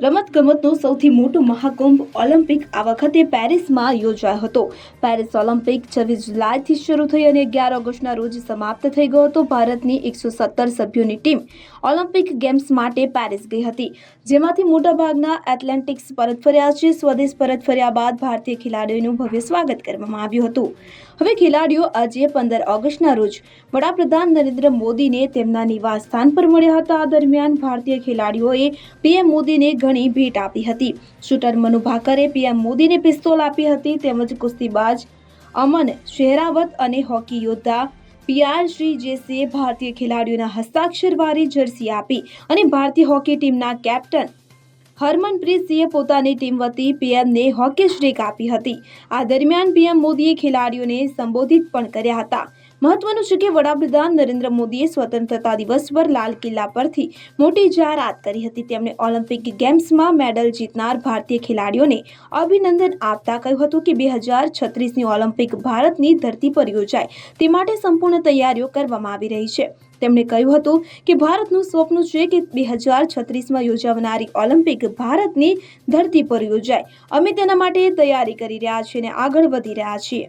રમતગમતનો સૌથી મોટો મહાકુંભ ઓલિમ્પિક આ વખતે પેરિસમાં યોજાયો હતો. પેરિસ ઓલિમ્પિક છવ્વીસ જુલાઈથી શરૂ થઈ અને અગિયાર ઓગસ્ટના રોજ સમાપ્ત થઈ ગયો હતો. ભારતની એકસો સત્તર સભ્યોની ટીમ ઓલિમ્પિક ગેમ્સ માટે પેરિસ ગઈ હતી. જેમાંથી મોટાભાગના એથ્લેટિક્સ પરત ફર્યા છે. સ્વદેશ પરત ફર્યા બાદ ભારતીય ખેલાડીઓનું ભવ્ય સ્વાગત કરવામાં આવ્યું હતું. હવે ખેલાડીઓ આજે પંદર ઓગસ્ટના રોજ વડાપ્રધાન નરેન્દ્ર મોદીને તેમના નિવાસ સ્થાન પર મળ્યા હતા. આ દરમિયાન ભારતીય ખેલાડીઓએ પીએમ મોદીને ઘણી ભેટ આપી હતી. શૂટર મનુ ભાકરે પીએમ મોદીને પિસ્તોલ આપી હતી તેમજ કુસ્તીબાજ અમન શેરાવત અને હોકી યોદ્ધા પીઆર શ્રી જેસીએ ભારતીય ખેલાડીઓના હસ્તાક્ષરવાળી જર્સી આપી અને ભારતીય હોકી ટીમના કેપ્ટન હરમનપ્રીત સિંહે પોતાની ટીમ વતી પીએમને હોકી સ્ટ્રીક આપી હતી. આ દરમિયાન પીએમ મોદીએ ખેલાડીઓને સંબોધિત પણ કર્યા હતા. મહત્વનું છે કે વડાપ્રધાન નરેન્દ્ર મોદીએ સ્વતંત્રતા દિવસ પર લાલ કિલ્લા પરથી મોટી જાહેરાત કરી હતી. તેમણે ઓલિમ્પિક ગેમ્સમાં મેડલ જીતનાર ભારતીય ખેલાડીઓને અભિનંદન આપતા કહ્યું હતું કે બે હજાર છત્રીસની ઓલિમ્પિક ભારતની ધરતી પર યોજાય તે માટે સંપૂર્ણ તૈયારીઓ કરવામાં આવી રહી છે. તેમણે કહ્યું હતું કે ભારતનું સ્વપ્ન છે કે બે હજાર છત્રીસમાં યોજાનારી ઓલિમ્પિક ભારતની ધરતી પર યોજાય. અમે તેના માટે તૈયારી કરી રહ્યા છીએ અને આગળ વધી રહ્યા છીએ.